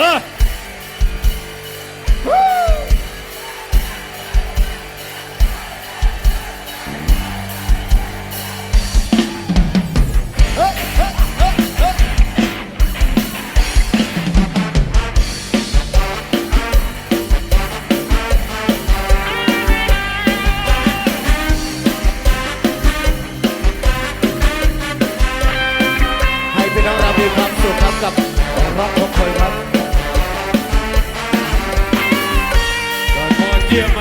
ให้พี่น้องเรามีความสุขรับกับร็อกของคน give